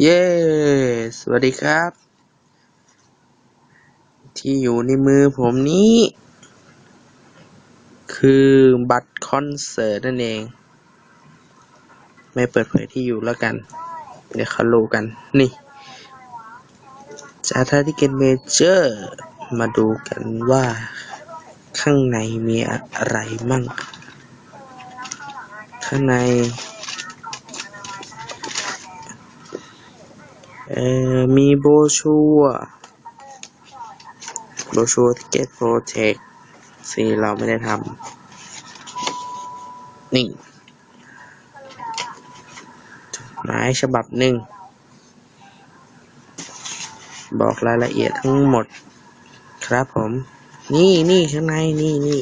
เย้ สวัสดีครับ ที่อยู่ในมือผมนี้ คือบัตรคอนเสิร์ตนั่นเอง ไม่เปิดเผยที่อยู่แล้วกัน เดี๋ยวเขารู้กัน นี่จากท่าที่เกนเมเจอร์ มาดูกันว่าข้างในมีอะไรมั่ง ข้างใน เอ่อมีโบชัวโบชัวร์เกตโปรเทคซีเราไม่ได้ทำนี่หมายฉบับหนึ่ง บอกรายละเอียดทั้งหมดครับผม นี่นี่ข้างในนี่นี่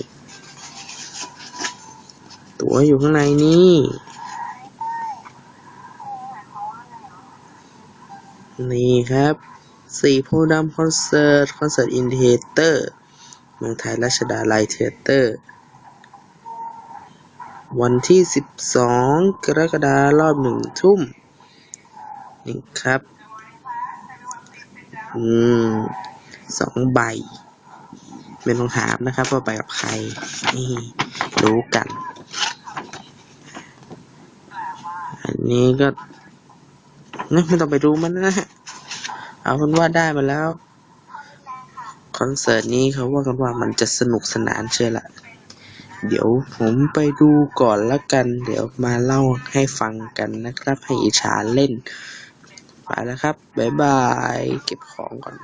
ตัวอยู่ข้างในนี่ นี่ครับสี่โพธิ์ดำคอนเสิร์ต คอนเสิร์ตอินเทเตอร์เมืองไทยรัชดาลัยเทเตอร์ วันที่ 12 กรกฎาคมรอบหนึ่งทุ่มนี่ครับ อืมสองใบไม่ต้องถามนะครับ ว่าไปกับใคร นี่ รู้กัน อันนี้ก็ นะไม่ต้องไปดูมันนะฮะเอาเป็นว่าได้มาแล้ว คอนเสิร์ตนี้เขาว่ากันว่ามันจะสนุกสนานเชียวละเดี๋ยวผมไปดูก่อนละกัน เดี๋ยวมาเล่าให้ฟังกันนะครับ ให้อิจฉาเล่น ไปแล้วครับ บ๊ายบาย เก็บของก่อน